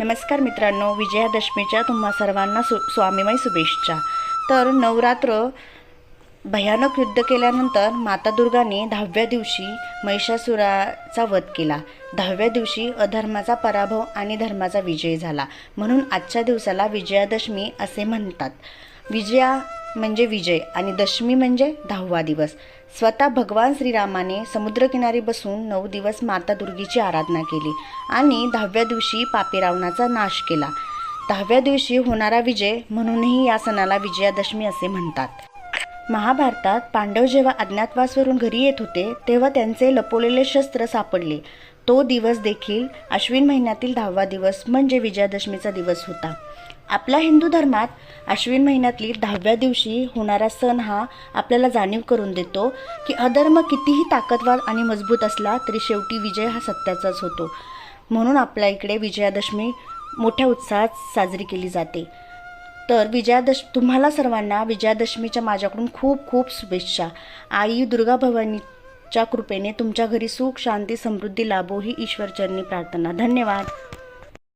नमस्कार मित्रांनो विजयादशमीच्या तुम्हा सर्वांना सु स्वामीमय शुभेच्छा. तर नवरात्र भयानक युद्ध केल्यानंतर माता दुर्गाने दहाव्या दिवशी महिषासुराचा वध केला. दहाव्या दिवशी अधर्माचा पराभव आणि धर्माचा विजय झाला. म्हणून आजच्या दिवसाला विजयादशमी असे म्हणतात. विजया म्हणजे विजय आणि दशमी म्हणजे दहावा दिवस. स्वतः भगवान श्रीरामाने समुद्रकिनारी बसून नऊ दिवस माता दुर्गीची आराधना केली आणि दहाव्या दिवशी पापी रावणाचा नाश केला. दहाव्या दिवशी होणारा विजय म्हणूनही या सणाला विजयादशमी असे म्हणतात. महाभारतात पांडव जेव्हा अज्ञातवासवरून घरी येत होते तेव्हा त्यांचे लपवलेले शस्त्र सापडले. तो दिवस देखील अश्विन महिन्यातील दहावा दिवस म्हणजे विजयादशमीचा दिवस होता. आपल्या हिंदू धर्मात अश्विन महिन्यातील दहाव्या दिवशी होणारा सण हा आपल्याला जाणीव करून देतो की अधर्म कितीही ताकदवार आणि मजबूत असला तरी शेवटी विजय हा सत्याचाच होतो. म्हणून आपल्या इकडे विजयादशमी मोठ्या उत्साहात साजरी केली जाते. तर विजयादश तुम्हाला सर्वांना विजयादशमीच्या माझ्याकडून खूप खूप शुभेच्छा. आई दुर्गा कृपेने तुमच्या घरी सुख शांती समृद्धी लाभो ही ईश्वरचरणी प्रार्थना. धन्यवाद.